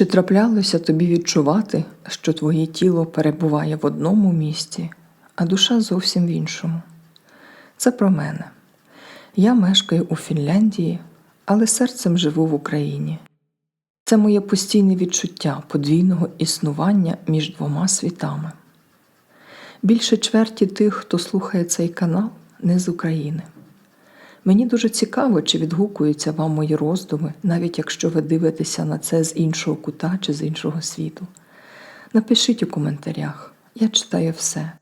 Чи траплялося тобі відчувати, що твоє тіло перебуває в одному місці, а душа зовсім в іншому? Це про мене. Я мешкаю у Фінляндії, але серцем живу в Україні. Це моє постійне відчуття подвійного існування між двома світами. Більше чверті тих, хто слухає цей канал, не з України. Мені дуже цікаво, чи відгукуються вам мої роздуми, навіть якщо ви дивитеся на це з іншого кута чи з іншого світу. Напишіть у коментарях, я читаю все.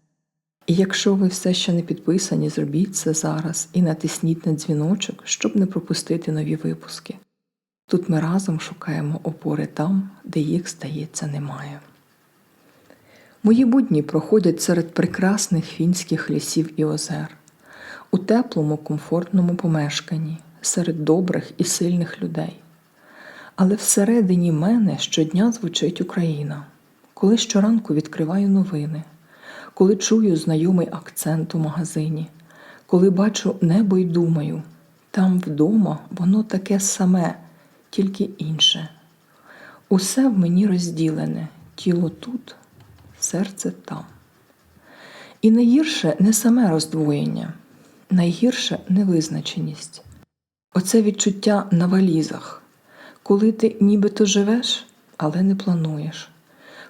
І якщо ви все ще не підписані, зробіть це зараз і натисніть на дзвіночок, щоб не пропустити нові випуски. Тут ми разом шукаємо опори там, де їх, здається, немає. Мої будні проходять серед прекрасних фінських лісів і озер, у теплому, комфортному помешканні, серед добрих і сильних людей. Але всередині мене щодня звучить Україна, коли щоранку відкриваю новини, коли чую знайомий акцент у магазині, коли бачу небо й думаю, там вдома воно таке саме, тільки інше. Усе в мені розділене, тіло тут, серце там. І найгірше не саме роздвоєння, найгірше невизначеність. Оце відчуття на валізах, коли ти нібито живеш, але не плануєш,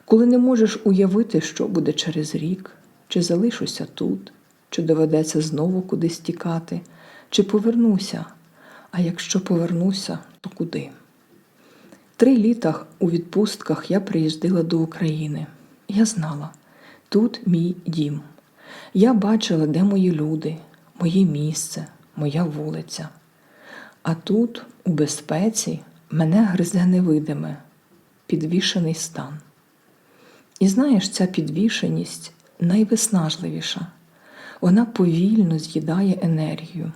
коли не можеш уявити, що буде через рік, чи залишуся тут, чи доведеться знову кудись тікати, чи повернуся. А якщо повернуся, то куди? Три літа у відпустках я приїздила до України. Я знала, тут мій дім. Я бачила, де мої люди, моє місце, моя вулиця. А тут, у безпеці, мене гризе невидиме, підвішений стан. І знаєш, ця підвішеність найвиснажливіша. Вона повільно з'їдає енергію,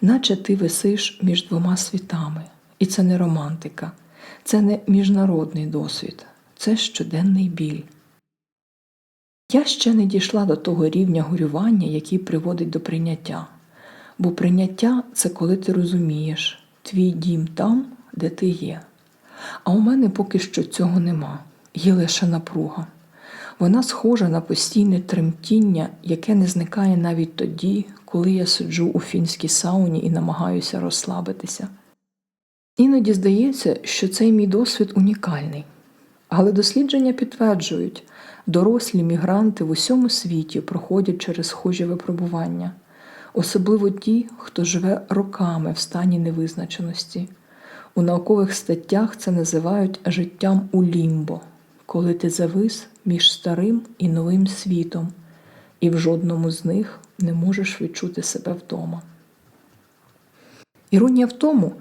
наче ти висиш між двома світами. І це не романтика, це не міжнародний досвід, це щоденний біль. Я ще не дійшла до того рівня горювання, який приводить до прийняття. Бо прийняття це коли ти розумієш, твій дім там, де ти є. А у мене поки що цього нема, є лише напруга. Вона схожа на постійне тремтіння, яке не зникає навіть тоді, коли я сиджу у фінській сауні і намагаюся розслабитися. Іноді здається, що цей мій досвід унікальний. Але дослідження підтверджують, дорослі мігранти в усьому світі проходять через схожі випробування, особливо ті, хто живе роками в стані невизначеності. У наукових статтях це називають життям у лімбо, коли ти завис між старим і новим світом, і в жодному з них не можеш відчути себе вдома. Іронія в тому,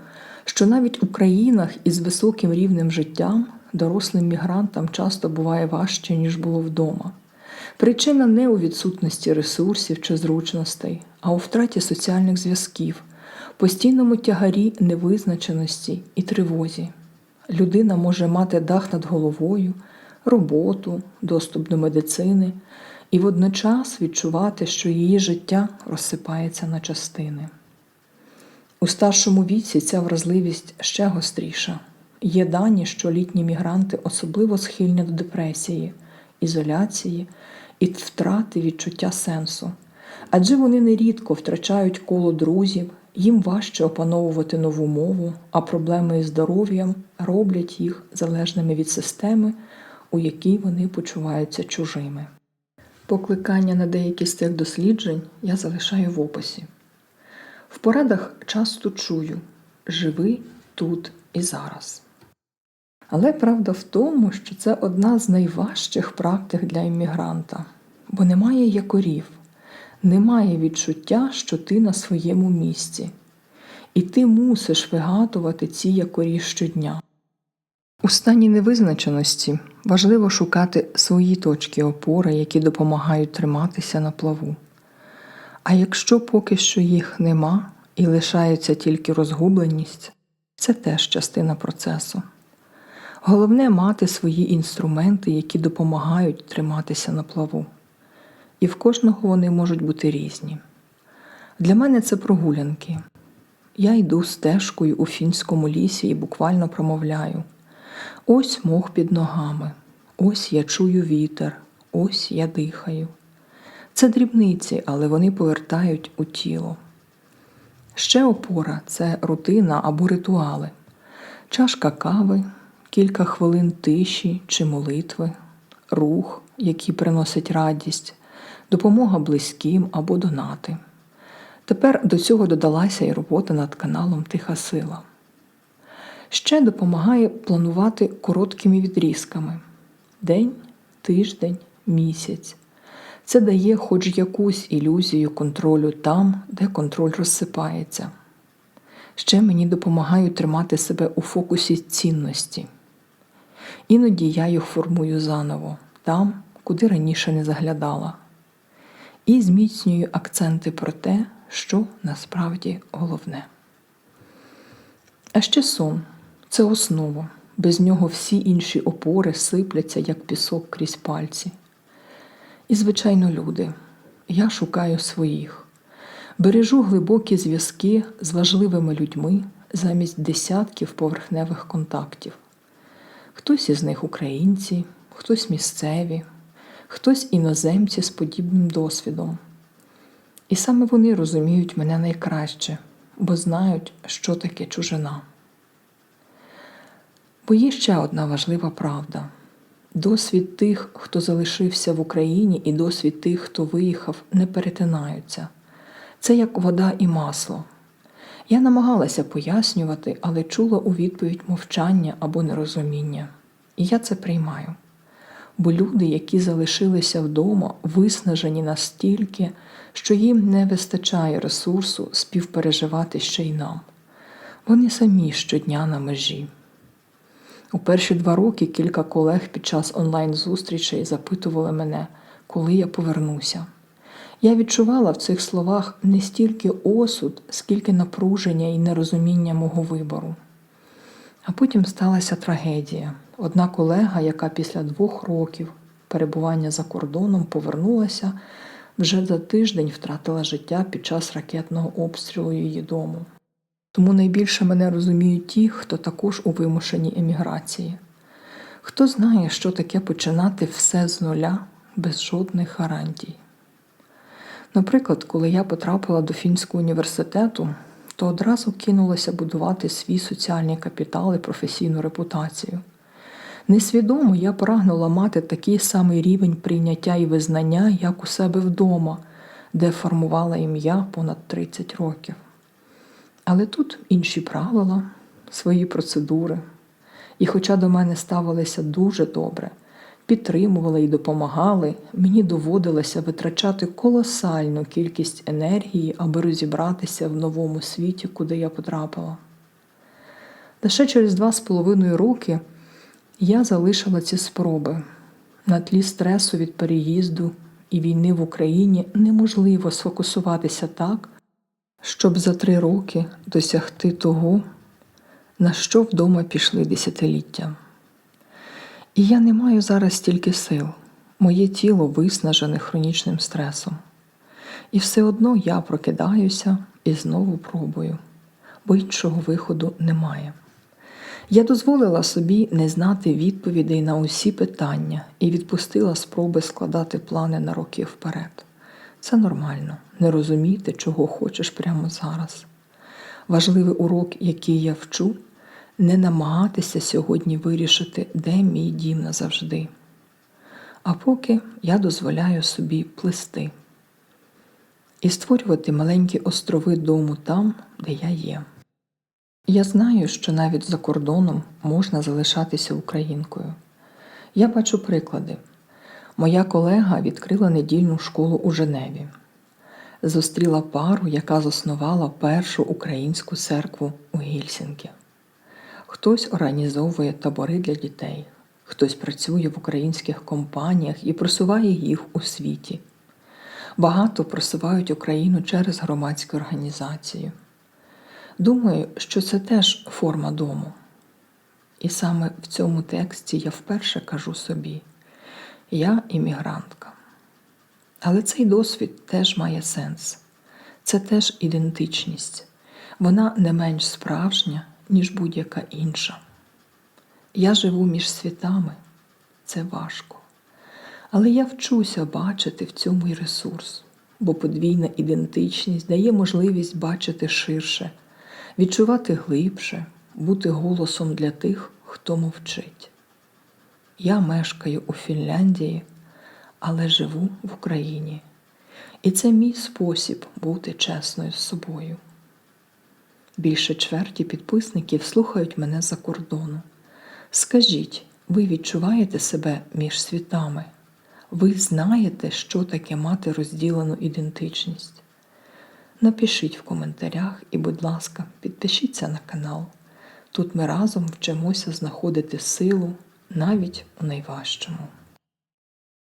що навіть у країнах із високим рівнем життя дорослим мігрантам часто буває важче, ніж було вдома. Причина не у відсутності ресурсів чи зручностей, а у втраті соціальних зв'язків, постійному тягарі невизначеності і тривозі. Людина може мати дах над головою, роботу, доступ до медицини і водночас відчувати, що її життя розсипається на частини. У старшому віці ця вразливість ще гостріша. Є дані, що літні мігранти особливо схильні до депресії, ізоляції і втрати відчуття сенсу, адже вони нерідко втрачають коло друзів, їм важче опановувати нову мову, а проблеми із здоров'ям роблять їх залежними від системи, у якій вони почуваються чужими. Покликання на деякі з цих досліджень я залишаю в описі. В порадах часто чую живи тут і зараз. Але правда в тому, що це одна з найважчих практик для іммігранта, бо немає якорів, немає відчуття, що ти на своєму місці, і ти мусиш вигадувати ці якорі щодня. У стані невизначеності важливо шукати свої точки опори, які допомагають триматися на плаву. А якщо поки що їх нема і лишається тільки розгубленість, це теж частина процесу. Головне мати свої інструменти, які допомагають триматися на плаву. І в кожного вони можуть бути різні. Для мене це прогулянки. Я йду стежкою у фінському лісі і буквально промовляю: Ось мох під ногами, ось я чую вітер, ось я дихаю. Це дрібниці, але вони повертають у тіло. Ще опора це рутина або ритуали, чашка кави, кілька хвилин тиші чи молитви, рух, який приносить радість, допомога близьким або донати. Тепер до цього додалася і робота над каналом Тиха Сила. Ще допомагає планувати короткими відрізками день, тиждень, місяць. Це дає хоч якусь ілюзію контролю там, де контроль розсипається. Ще мені допомагають тримати себе у фокусі цінності. Іноді я їх формую заново, там, куди раніше не заглядала, і зміцнюю акценти про те, що насправді головне. А ще сон це основа. Без нього всі інші опори сипляться, як пісок крізь пальці. І, звичайно, люди. Я шукаю своїх, бережу глибокі зв'язки з важливими людьми замість десятків поверхневих контактів. Хтось із них українці, хтось місцеві, хтось іноземці з подібним досвідом. І саме вони розуміють мене найкраще, бо знають, що таке чужина. Бо є ще одна важлива правда. Досвід тих, хто залишився в Україні, і досвід тих, хто виїхав, не перетинаються. Це як вода і масло. Я намагалася пояснювати, але чула у відповідь мовчання або нерозуміння. І я це приймаю. Бо люди, які залишилися вдома, виснажені настільки, що їм не вистачає ресурсу співпереживати ще й нам. Вони самі щодня на межі. У перші два роки кілька колег під час онлайн-зустрічей запитували мене, коли я повернуся. Я відчувала в цих словах не стільки осуд, скільки напруження і нерозуміння мого вибору. А потім сталася трагедія. Одна колега, яка після двох років перебування за кордоном повернулася, вже за тиждень втратила життя під час ракетного обстрілу її дому. Тому найбільше мене розуміють ті, хто також у вимушеній еміграції. Хто знає, що таке починати все з нуля без жодних гарантій. Наприклад, коли я потрапила до Фінського університету, то одразу кинулася будувати свій соціальний капітал і професійну репутацію. Несвідомо я прагнула мати такий самий рівень прийняття і визнання, як у себе вдома, де формувала ім'я понад 30 років. Але тут інші правила, свої процедури. І хоча до мене ставилися дуже добре, підтримували і допомагали, мені доводилося витрачати колосальну кількість енергії, аби розібратися в новому світі, куди я потрапила. Лише через два з половиною роки я залишила ці спроби. На тлі стресу від переїзду і війни в Україні неможливо сфокусуватися так, щоб за три роки досягти того, на що вдома пішли десятиліття. І я не маю зараз стільки сил, моє тіло виснажене хронічним стресом. І все одно я прокидаюся і знову пробую, бо іншого виходу немає. Я дозволила собі не знати відповідей на усі питання і відпустила спроби складати плани на роки вперед. Це нормально не розуміти, чого хочеш прямо зараз. Важливий урок, який я вчу, не намагатися сьогодні вирішити, де мій дім назавжди. А поки я дозволяю собі плисти і створювати маленькі острови дому там, де я є. Я знаю, що навіть за кордоном можна залишатися українкою. Я бачу приклади. Моя колега відкрила недільну школу у Женеві, зустріла пару, яка заснувала першу українську церкву у Гільсінкі. Хтось організовує табори для дітей, хтось працює в українських компаніях і просуває їх у світі. Багато просувають Україну через громадські організації. Думаю, що це теж форма дому. І саме в цьому тексті я вперше кажу собі: я іммігрантка. Але цей досвід теж має сенс. Це теж ідентичність. Вона не менш справжня, ніж будь-яка інша. Я живу між світами, це важко. Але я вчуся бачити в цьому й ресурс, бо подвійна ідентичність дає можливість бачити ширше, відчувати глибше, бути голосом для тих, хто мовчить. Я мешкаю у Фінляндії, але живу в Україні. І це мій спосіб бути чесною з собою. Більше чверті підписників слухають мене за кордону. Скажіть, ви відчуваєте себе між світами? Ви знаєте, що таке мати розділену ідентичність? Напишіть в коментарях і, будь ласка, підпишіться на канал. Тут ми разом вчимося знаходити силу навіть у найважчому.